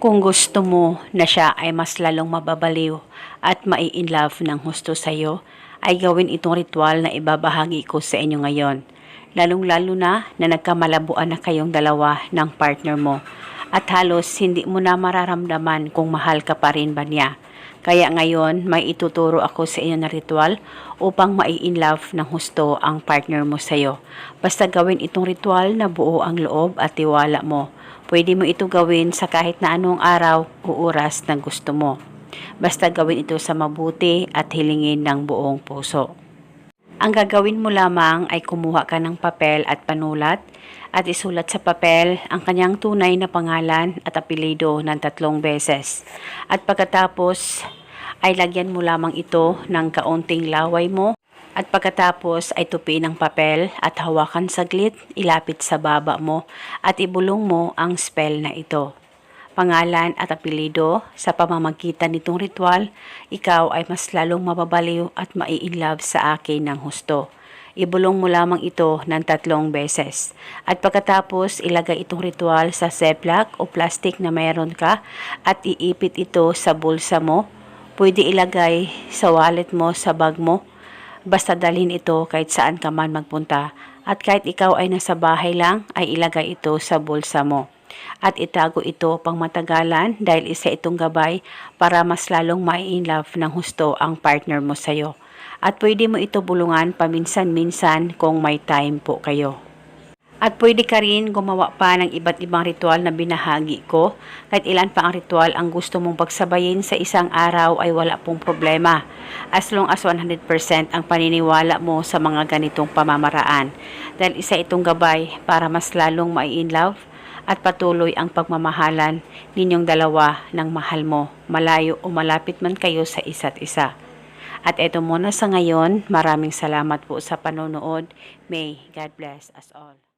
Kung gusto mo na siya ay mas lalong mababaliw at mai-inlove ng husto sa'yo, ay gawin itong ritual na ibabahagi ko sa inyo ngayon. Lalong-lalo na na nagkamalabuan na kayong dalawa ng partner mo at halos hindi mo na mararamdaman kung mahal ka pa rin ba niya. Kaya ngayon, may ituturo ako sa inyo na ritual upang mai-inlove ng husto ang partner mo sa'yo. Basta gawin itong ritual na buo ang loob at tiwala mo. Pwede mo ito gawin sa kahit na anong araw o oras na gusto mo. Basta gawin ito sa mabuti at hilingin ng buong puso. Ang gagawin mo lamang ay kumuha ka ng papel at panulat at isulat sa papel ang kanyang tunay na pangalan at apelido ng tatlong beses. At pagkatapos ay lagyan mo lamang ito ng kaunting laway mo at pagkatapos ay tupiin ang papel at hawakan saglit, ilapit sa baba mo at ibulong mo ang spell na ito pangalan at apelido sa pamamagitan nitong ritual, ikaw ay mas lalong mababaliw at mai-inlove sa akin ng husto. Ibulong mo lamang ito ng tatlong beses. At pagkatapos, ilagay itong ritual sa ziplock o plastic na mayroon ka at iipit ito sa bulsa mo. Pwede ilagay sa wallet mo, sa bag mo. Basta dalhin ito kahit saan ka man magpunta. At kahit ikaw ay nasa bahay lang, ay ilagay ito sa bulsa mo at itago ito pang matagalan dahil isa itong gabay para mas lalong mai-inlove ng husto ang partner mo sa'yo. At pwede mo ito bulungan paminsan-minsan kung may time po kayo. At pwede ka rin gumawa pa ng iba't ibang ritual na binahagi ko. Kahit ilan pa ang ritual ang gusto mong pagsabayin sa isang araw ay wala pong problema. As long as 100% ang paniniwala mo sa mga ganitong pamamaraan. Dahil isa itong gabay para mas lalong mai-inlove at patuloy ang pagmamahalan ninyong dalawa ng mahal mo, malayo o malapit man kayo sa isa't isa. At eto muna sa ngayon, maraming salamat po sa panonood. May God bless us all.